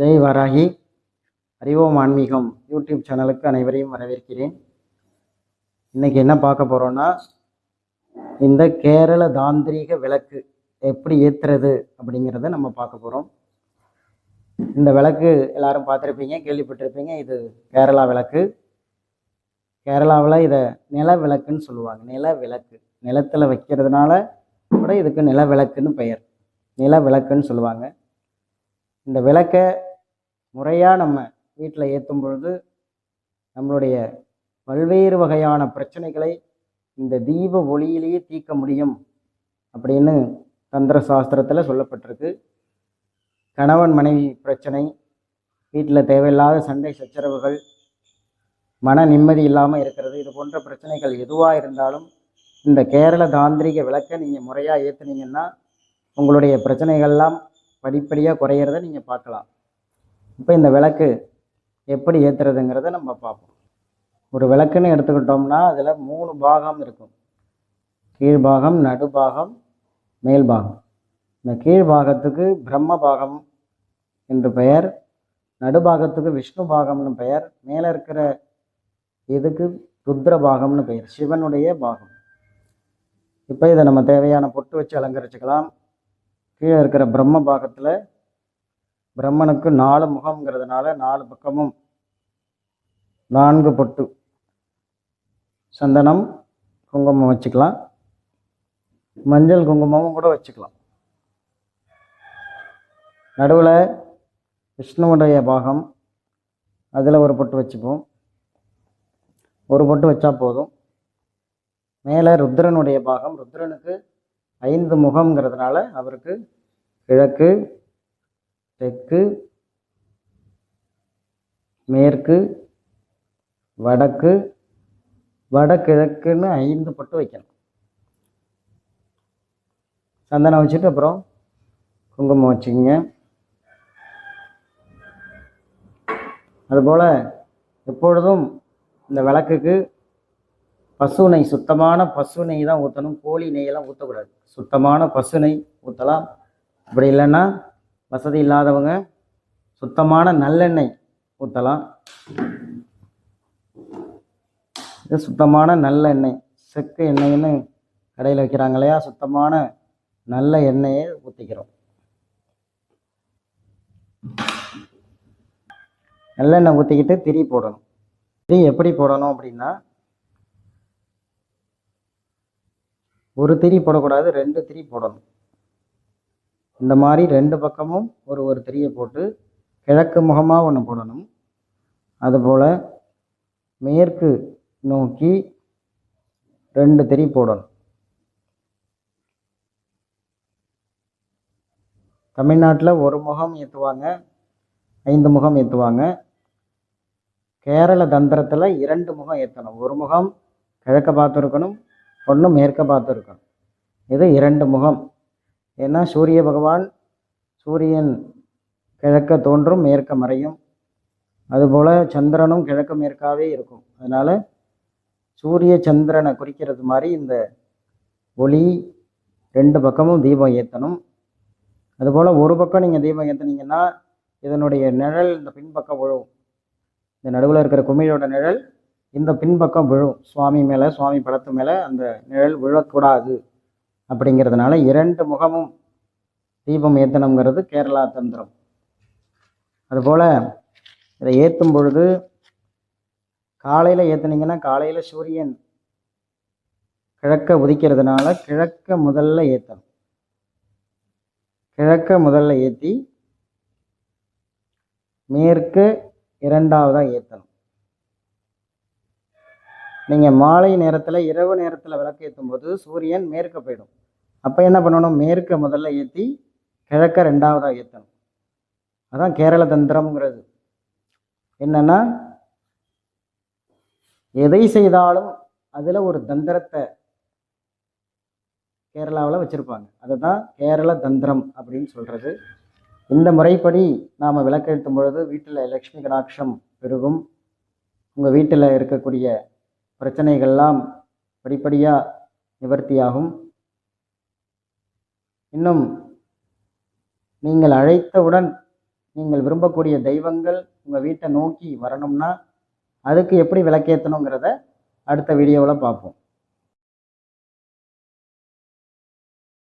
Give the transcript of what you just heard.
ஜெய் வராகி. அறிவோம் ஆன்மீகம். யூடியூப் சேனலுக்கு அனைவரையும் வரவேற்கிறேன். இன்றைக்கி என்ன பார்க்க போகிறோன்னா இந்த கேரள தாந்திரீக விளக்கு எப்படி ஏற்றுறது அப்படிங்கிறத நம்ம பார்க்க போகிறோம் இந்த விளக்கு எல்லாரும் பார்த்துருப்பீங்க கேள்விப்பட்டிருப்பீங்க. இது கேரளா விளக்கு. கேரளாவில் இதை நில விளக்குன்னு சொல்லுவாங்க. நில விளக்கு. நிலத்தில் வைக்கிறதுனால கூட இதுக்கு நில விளக்குன்னு பெயர். நில விளக்குன்னு சொல்லுவாங்க. இந்த விளக்கை முறையாக நம்ம வீட்டில் ஏற்றும் பொழுது நம்மளுடைய பல்வேறு வகையான பிரச்சனைகளை இந்த தீப ஒளியிலேயே தீர்க்க முடியும் அப்படின்னு தந்திர சாஸ்திரத்தில் சொல்லப்பட்டிருக்கு. கணவன் மனைவி பிரச்சனை வீட்டில் தேவையில்லாத சண்டை சச்சரவுகள் மன நிம்மதி இல்லாமல் இருக்கிறது இது போன்ற பிரச்சனைகள் எதுவாக இருந்தாலும் இந்த கேரள தாந்திரிக விளக்கை நீங்கள் முறையாக ஏற்றுனீங்கன்னா உங்களுடைய பிரச்சனைகள்லாம் படிப்படியாக குறையிறத நீங்கள் பார்க்கலாம். இப்போ இந்த விளக்கு எப்படி ஏற்றுறதுங்கிறத நம்ம பார்ப்போம். ஒரு விளக்குன்னு எடுத்துக்கிட்டோம்னா அதில் மூணு பாகம் இருக்கும். கீழ்பாகம் நடுபாகம் மேல்பாகம் இந்த கீழ்பாகத்துக்கு பிரம்ம பாகம் என்று பெயர் நடுபாகத்துக்கு விஷ்ணு பாகம்னு பெயர் மேலே இருக்கிற இதுக்கு ருத்ர பாகம்னு பெயர் சிவனுடைய பாகம். இப்போ இதை நம்ம தேவையான பொட்டு வச்சு அலங்கரிச்சுக்கலாம். கீழே இருக்கிற பிரம்ம பாகத்தில் பிரம்மனுக்கு நாலு முகம்ங்கிறதுனால நாலு பக்கமும் நான்கு பொட்டு. சந்தனம் குங்குமம் வச்சுக்கலாம். மஞ்சள் குங்குமமும் கூட வச்சுக்கலாம். நடுவில் விஷ்ணுவுடைய பாகம். அதில் ஒரு பொட்டு வச்சுப்போம். ஒரு பொட்டு வச்சா போதும். மேலே ருத்ரனுடைய பாகம். ருத்ரனுக்கு ஐந்து முகம்ங்கிறதுனால அவருக்கு கிழக்கு தெற்கு மேற்கு வடக்கு வடகிழக்குன்னு ஐந்து பட்டு வைக்கணும். சந்தனம் வச்சுட்டு அப்புறம் குங்குமம் வச்சுக்கோங்க. அதுபோல் எப்பொழுதும் இந்த விளக்குக்கு பசு நெய் சுத்தமான பசு நெய் தான் ஊற்றணும் கோழி நெய்யெல்லாம் ஊற்றக்கூடாது சுத்தமான பசு நெய் ஊற்றலாம் அப்படி இல்லைன்னா வசதி இல்லாதவங்க சுத்தமான நல்லெண்ணெய் ஊற்றலாம் இது சுத்தமான நல்லெண்ணெய். செக்கு எண்ணெய்னு கடையில் வைக்கிறாங்க இல்லையா? சுத்தமான நல்ல எண்ணெயை ஊற்றிக்கிறோம் நல்லெண்ணெய் ஊற்றிக்கிட்டு திரி போடணும். திரி எப்படி போடணும் அப்படின்னா ஒரு திரி போடக்கூடாது ரெண்டு திரி போடணும். இந்த மாதிரி ரெண்டு பக்கமும் ஒரு ஒரு திரியை போட்டு கிழக்கு முகமாக ஒன்று போடணும். அதுபோல் மேற்கு நோக்கி ரெண்டு திரி போடணும். தமிழ்நாட்டில் ஒரு முகம் ஏற்றுவாங்க ஐந்து முகம் ஏற்றுவாங்க கேரள தந்திரத்தில் இரண்டு முகம் ஏற்றணும் ஒரு முகம் கிழக்க பார்த்து இருக்கணும் ஒன்று மேற்க பார்த்து இருக்கணும். இது இரண்டு முகம். ஏன்னா சூரிய பகவான் சூரியன் கிழக்க தோன்றும் மேற்க மறையும். அதுபோல் சந்திரனும் கிழக்கு மேற்காவே இருக்கும். அதனால் சூரிய சந்திரனை குறிக்கிறது மாதிரி இந்த ஒளி ரெண்டு பக்கமும் தீபம் ஏற்றணும் அதுபோல் ஒரு பக்கம் நீங்கள் தீபம் ஏற்றுனீங்கன்னா இதனுடைய நிழல் இந்த பின்பக்கம் விழும். இந்த நடுவில் இருக்கிற குமிழோட நிழல் இந்த பின்பக்கம் விழும். சுவாமி மேலே சுவாமி படத்து மேலே அந்த நிழல் விழக்கூடாது. அப்படிங்கிறதுனால இரண்டு முகமும் தீபம் ஏற்றணுங்கிறது கேரளா தந்திரம். அதுபோல் இதை ஏற்றும் பொழுது காலையில் ஏற்றுனீங்கன்னா காலையில் சூரியன் கிழக்க உதிக்கிறதுனால கிழக்க முதல்ல ஏற்றணும் கிழக்க முதல்ல ஏற்றி மேற்கு இரண்டாவதாக ஏற்றணும் நீங்கள் மாலை நேரத்தில் இரவு நேரத்தில் விளக்கு ஏற்றும் போது சூரியன் மேற்க போயிடும். அப்போ என்ன பண்ணணும்? மேற்க முதல்ல ஏற்றி கிழக்க ரெண்டாவதாக ஏற்றணும் அதான் கேரள தந்திரம்ங்கிறது. என்னென்னா எதை செய்தாலும் அதில் ஒரு தந்திரத்தை கேரளாவில் வச்சுருப்பாங்க. அதை தான் கேரள தந்திரம் அப்படின்னு சொல்கிறது இந்த முறைப்படி நாம் விளக்கெழுத்தும் பொழுது வீட்டில் லக்ஷ்மி கடாட்சம் பெருகும். உங்கள் வீட்டில் இருக்கக்கூடிய பிரச்சனைகள்லாம் படிப்படியாக நிவர்த்தியாகும். இன்னும் நீங்கள் அழைத்தவுடன் நீங்கள் விரும்பக்கூடிய தெய்வங்கள் உங்கள் வீட்டை நோக்கி வரணும்னா அதுக்கு எப்படி விளக்கேற்றணுங்கிறத அடுத்த வீடியோவில் பார்ப்போம்.